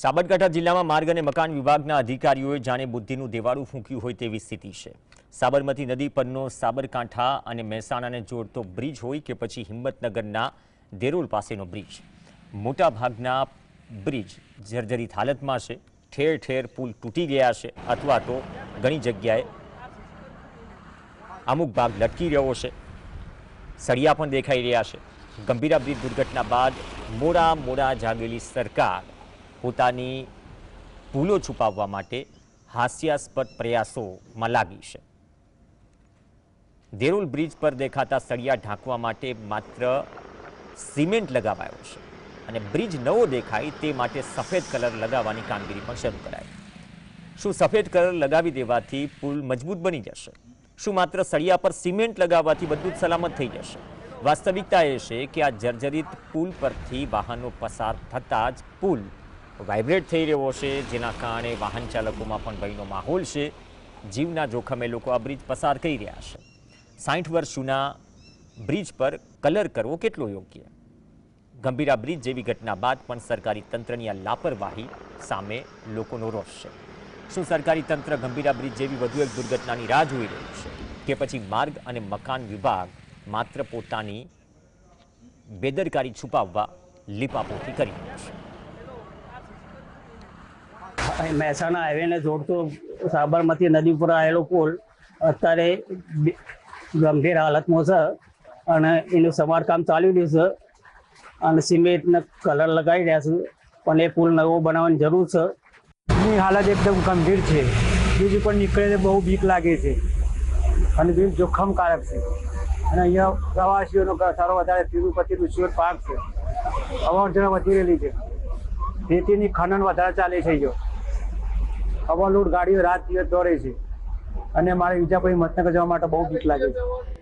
સાબરકાંઠા જિલ્લામાં માર્ગ અને મકાન વિભાગના અધિકારીઓએ જાણે બુદ્ધિનું દેવાળું ફૂંક્યું હોય તેવી સ્થિતિ છે. સાબરમતી નદી પરનો સાબરકાંઠા અને મહેસાણાને જોડતો બ્રિજ હોય કે પછી હિંમતનગરના દેરોલ પાસેનો બ્રિજ. મોટા ભાગના બ્રિજ જર્જરિત હાલતમાં છે. ઠેર ઠેર પુલ તૂટી ગયા છે અથવા તો ઘણી જગ્યાએ અમુક ભાગ લટકી રહ્યો છે. સળિયા પણ દેખાઈ રહ્યા છે. ગંભીરા બ્રિજ દુર્ઘટના બાદ મોડા મોડા જાગેલી સરકાર પોતાની ભૂલો છુપાવવા માટે હાસ્યાસ્પદ પ્રયાસોમાં લાગી છે. દેરુલ બ્રિજ પર દેખાતા સળિયા ઢાંકવા માટે માત્ર સિમેન્ટ લગાવાયો છે અને બ્રિજ નવો દેખાય તે માટે સફેદ કલર લગાવવાની કામગીરી પણ શરૂ કરાઈ. શું સફેદ કલર લગાવી દેવાથી પુલ મજબૂત બની જશે? શું માત્ર સળિયા પર સિમેન્ટ લગાવવાથી બધું જ સલામત થઈ જશે? વાસ્તવિકતા એ છે કે આ જર્જરિત પુલ પરથી વાહનો પસાર થતાં જ પુલ વાઇબ્રેટ થઈ રહ્યો છે. જેના કારણે વાહન ચાલકોમાં પણ ભયનો માહોલ છે. જીવના જોખમે લોકો આ બ્રિજ પસાર કરી રહ્યા છે. સાઠ વર્ષ જૂના બ્રિજ પર કલર કરવો કેટલો યોગ્ય? ગંભીરા બ્રિજ જેવી ઘટના બાદ પણ સરકારી તંત્રની આ લાપરવાહી સામે લોકોનો રોષ છે. શું સરકારી તંત્ર ગંભીરા બ્રિજ જેવી વધુ એક દુર્ઘટનાની રાહ જોઈ રહ્યું છે? કે પછી માર્ગ અને મકાન વિભાગ માત્ર પોતાની બેદરકારી છુપાવવા લીપાપોથી કરી રહ્યા છે? મહેસાણા હાઈવેને જોડતો સાબરમતી નદી ઉપર આવેલો પુલ અત્યારે ગંભીર હાલતમાં છે અને એનું સમારકામ ચાલી રહ્યું છે અને સિમેન્ટને કલર લગાવી રહ્યા છે, પણ એ પુલ નવો બનાવવાની જરૂર છે. એની હાલત એકદમ ગંભીર છે. બ્રિજ ઉપર નીકળે બહુ બીક લાગે છે અને બ્રિજ જોખમકારક છે. અને અહીંયા પ્રવાસીઓનો સારો વધારે તિરુપતિ ઋષિઓર પાર્ક છે. અવાજ વધી રહેલી છે. રેતીની ખનન વધારે ચાલે છે અહીંયા. ઓવરલોડ ગાડીઓ રાત દિવસ દોડે છે. અને મારે બીજા કોઈ મતનગર જવા માટે બહુ બીક લાગે છે.